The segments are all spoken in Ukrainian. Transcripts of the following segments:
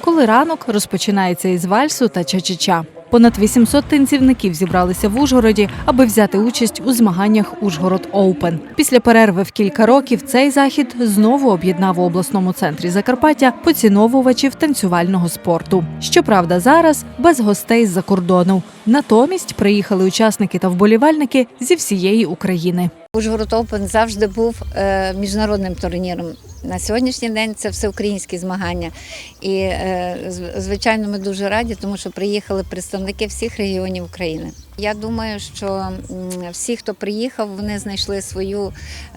коли ранок розпочинається із вальсу та ча-ча-ча. Понад 800 танцівників зібралися в Ужгороді, аби взяти участь у змаганнях Ужгород Оупен. Після перерви в кілька років цей захід знову об'єднав у обласному центрі Закарпаття поціновувачів танцювального спорту. Щоправда, зараз без гостей з-за кордону. Натомість приїхали учасники та вболівальники зі всієї України. Ужгород Open завжди був е, міжнародним турніром. На сьогоднішній день це всеукраїнські змагання. І, е, звичайно, ми дуже раді, тому що приїхали представники всіх регіонів України. Я думаю, що всі, хто приїхав, вони знайшли свою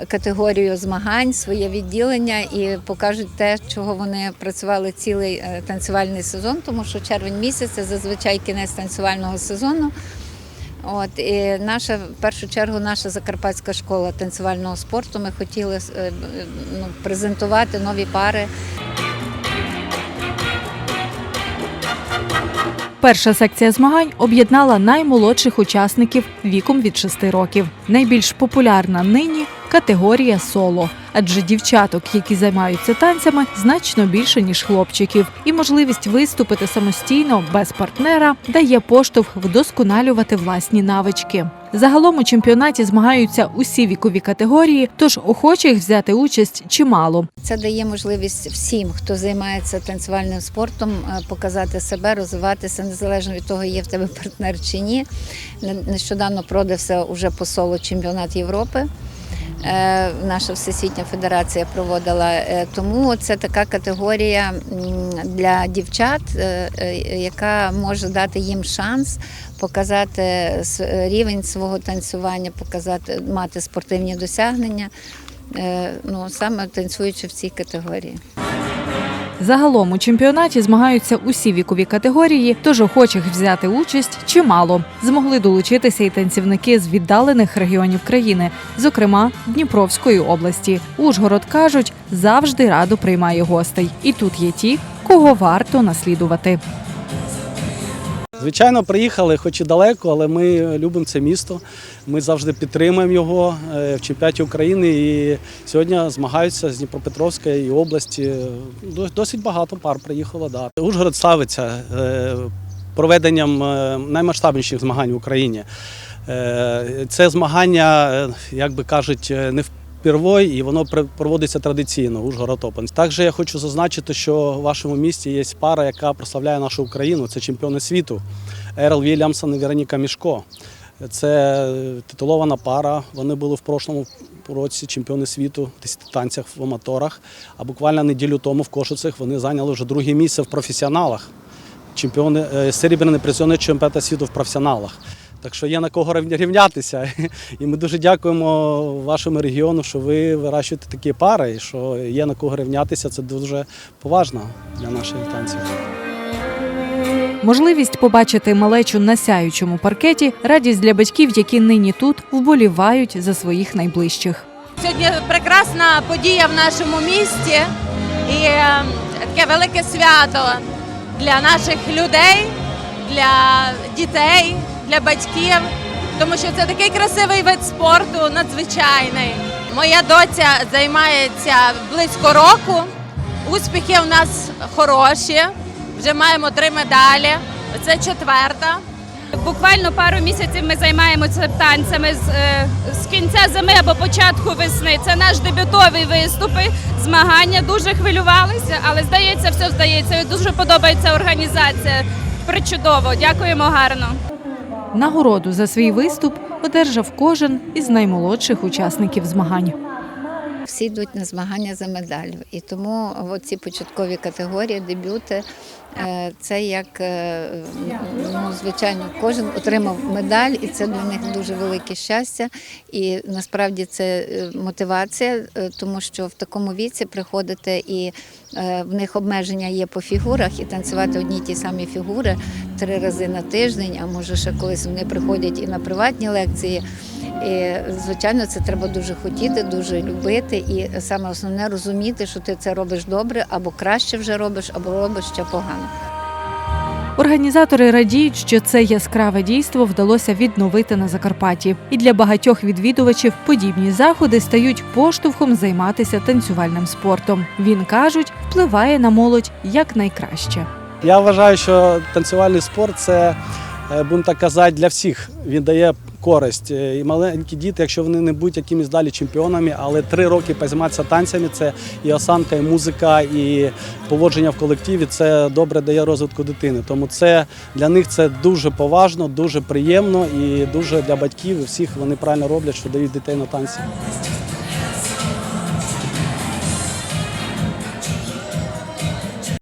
категорію змагань, своє відділення і покажуть те, чого вони працювали цілий е, танцювальний сезон, тому що червень місяць це зазвичай кінець танцювального сезону. От і наша в першу чергу наша закарпатська школа танцювального спорту. Ми хотіли е, ну, презентувати нові пари. Перша секція змагань об'єднала наймолодших учасників віком від 6 років. Найбільш популярна нині категорія соло, адже дівчаток, які займаються танцями, значно більше ніж хлопчиків, і можливість виступити самостійно без партнера дає поштовх вдосконалювати власні навички. Загалом у чемпіонаті змагаються усі вікові категорії, тож охочих взяти участь чимало. Це дає можливість всім, хто займається танцювальним спортом, е, показати себе, розвиватися незалежно від того, є в тебе партнер чи ні. Не- Нещодавно продався уже по соло чемпіонат Європи. Е, Наша всесвітня федерація проводила. Е, Тому це така категорія для дівчат, е, яка може дати їм шанс показати рівень свого танцювання, показати мати спортивні досягнення. Ну саме танцюючи в цій категорії. Загалом у чемпіонаті змагаються усі вікові категорії, тож охочих взяти участь чимало. Змогли долучитися і танцівники з віддалених регіонів країни, зокрема Дніпровської області. Ужгород кажуть, завжди радо приймає гостей. І тут є ті, кого варто наслідувати. Звичайно, приїхали, хоч і далеко, але ми любимо це місто. Ми завжди підтримуємо його е, в чемпіонаті України. І сьогодні змагаються з Дніпропетровської області. Досить багато пар приїхало. Да. Ужгород славиться е, проведенням е, наймасштабніших змагань в Україні. Це змагання, як би кажуть, не впервой, і воно проводиться традиційно Ужгород Open. Також я хочу зазначити, що в вашому місті є пара, яка прославляє нашу Україну. Це чемпіони світу Ерл Вільямсон і Вероніка Мішко. Це е, титулована пара. Вони були в прошлому році чемпіони світу в 10 танцях в аматорах. А буквально неділю тому в Кошицях вони зайняли вже друге місце в професіоналах. Чемпіони е, серебряний призовний чемпіоната світу в професіоналах. Так що є на кого рівнятися. І ми дуже дякуємо вашому регіону, що ви вирощуєте такі пари, і що є на кого рівнятися. Це дуже поважно для наших танців. Можливість побачити малечу на сяючому паркеті радість для батьків, які нині тут вболівають за своїх найближчих. Сьогодні прекрасна подія в нашому місті і е, таке велике свято для наших людей, для дітей, для батьків, тому що це такий красивий вид спорту, надзвичайний. Моя доця займається близько року. Успіхи у нас хороші. Вже маємо три медалі. Це четверта. Буквально пару місяців ми займаємося танцями з, е, з кінця зими або початку весни. Це наш дебютовий виступи, змагання. Дуже хвилювалися, але здається, все здається. Дуже подобається організація. Причудово, дякуємо гарно. Нагороду за свій виступ одержав кожен із наймолодших учасників змагань. Всі йдуть на змагання за медаллю. І тому ці початкові категорії, дебюти, е, це як е, ну, звичайно, кожен отримав медаль, і це для них дуже велике щастя. І насправді це е, мотивація, тому що в такому віці приходити і в них обмеження є по фігурах, і танцювати одні ті самі фігури три рази на тиждень, а може ще колись вони приходять і на приватні лекції. І, звичайно, це треба дуже хотіти, дуже любити, і саме основне розуміти, що ти це робиш добре, або краще вже робиш, або робиш ще погано. Організатори радіють, що це яскраве дійство вдалося відновити на Закарпатті. І для багатьох відвідувачів подібні заходи стають поштовхом займатися танцювальним спортом. Він кажуть, впливає на молодь якнайкраще. Я вважаю, що танцювальний спорт це, е, будемо так казати, для всіх. Він дає користь. Е, І маленькі діти, якщо вони не будуть якимись далі чемпіонами, але три роки позайматися танцями це і осанка, і музика, і поводження в колективі. Це добре дає розвитку дитини. Тому це для них це дуже поважно, дуже приємно і дуже для батьків всіх вони правильно роблять, що дають дітей на танці.